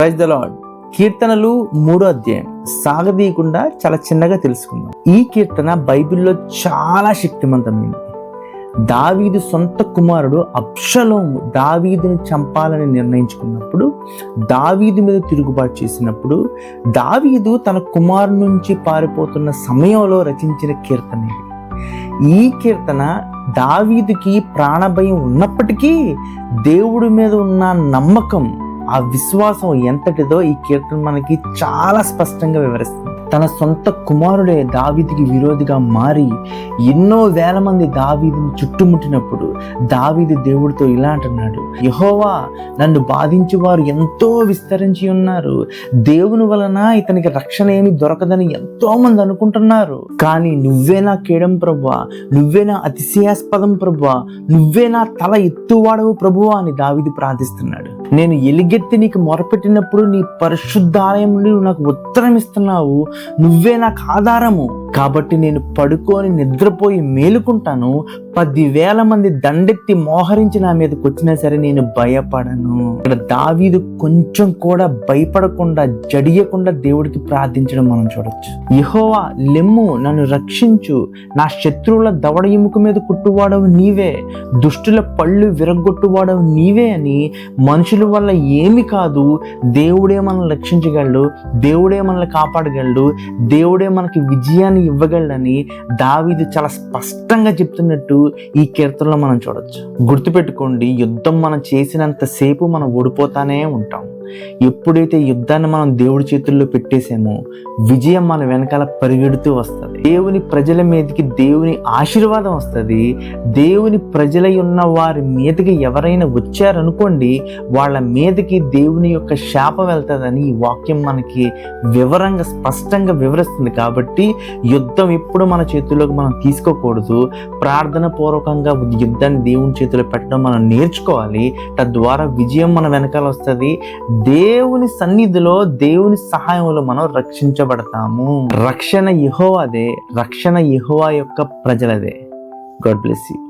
Praise the lord కీర్తనలు మూడో అధ్యాయం. సాగదీయకుండా చాలా చిన్నగా తెలుసుకుందాం. ఈ కీర్తన బైబిల్లో చాలా శక్తివంతమైంది దావీదు సొంత కుమారుడు అప్షలోము దావీదుని చంపాలని నిర్ణయించుకున్నప్పుడు దావీదు మీద తిరుగుబాటు చేసినప్పుడు దావీదు తన కుమారు నుంచి పారిపోతున్న సమయంలో రచించిన కీర్తన ఇది. ఈ కీర్తన దావీదుకి ప్రాణభయం ఉన్నప్పటికీ దేవుడి మీద ఉన్న నమ్మకం ఆ విశ్వాసం ఎంతటిదో ఈ కీర్తన మనకి చాలా స్పష్టంగా వివరిస్తుంది. తన సొంత కుమారుడే దావీదికి విరోధిగా మారి ఎన్నో వేల మంది దావీదిని చుట్టుముట్టినప్పుడు దావీది దేవుడితో ఇలా అంటున్నాడు యహోవా నన్ను బాధించి వారు ఎంతో విస్తరించి ఉన్నారు. దేవుని వలన ఇతనికి రక్షణ ఏమి దొరకదని ఎంతో మంది అనుకుంటున్నారు. కానీ నువ్వే నా కేడం ప్రభువా నువ్వే నా అతిశయాస్పదం ప్రభువా నువ్వే నా తల ఎత్తువాడవు ప్రభువా అని దావీది ప్రార్థిస్తున్నాడు. నేను ఎలిగెత్తి నీకు మొరపెట్టినప్పుడు నీ పరిశుద్ధాలయం నుండి నువ్వు నాకు ఉత్తరం ఇస్తున్నావు నువ్వే నాకు ఆధారము. కాబట్టి నేను పడుకొని నిద్రపోయి మేలుకుంటాను. పదివేల మంది దండెత్తి మోహరించి నా మీదకి వచ్చినా సరే నేను భయపడను. ఇక్కడ దావీదు కొంచెం కూడా భయపడకుండా జడియకుండా దేవుడికి ప్రార్థించడం మనం చూడొచ్చు. యహోవా లెమ్ము నన్ను రక్షించు. నా శత్రువుల దవడ ఎముక మీద కుట్టువాడవు నీవే. దుష్టుల పళ్ళు విరగొట్టువాడవు నీవే అని మనుషుల వల్ల ఏమి కాదు. దేవుడే మనల్ని రక్షించగలడు. దేవుడే మనల్ని కాపాడగలడు. దేవుడే మనకి విజయాన్ని ఇవ్వగలడని దావీదు చాలా స్పష్టంగా చెప్తున్నట్టు ఈ కీర్తనలో మనం చూడొచ్చు. గుర్తుపెట్టుకోండి యుద్ధం మనం చేసినంత సేపు మనం ఓడిపోతానే ఉంటాం. ఎప్పుడైతే యుద్ధాన్ని మనం దేవుడి చేతుల్లో పెట్టేసామో విజయం మన వెనకాల పరిగెడుతూ వస్తుంది. దేవుని ప్రజల మీదకి దేవుని ఆశీర్వాదం వస్తుంది. దేవుని ప్రజలై ఉన్న వారి మీదకి ఎవరైనా వచ్చారనుకోండి వాళ్ళ మీదకి దేవుని యొక్క శాపం వెళ్తుందని ఈ వాక్యం మనకి వివరంగా స్పష్టంగా వివరిస్తుంది. కాబట్టి యుద్ధం ఎప్పుడు మన చేతుల్లోకి మనం తీసుకోకూడదు. ప్రార్థన పూర్వకంగా యుద్ధాన్ని దేవుని చేతిలో పెట్టడం మనం నేర్చుకోవాలి. తద్వారా విజయం మన వెనకాల వస్తుంది. దేవుని సన్నిధిలో దేవుని సహాయంలో మనం రక్షించబడతాము. రక్షణ యెహోవాదే. రక్షణ యెహోవా యొక్క ప్రజలదే. God bless you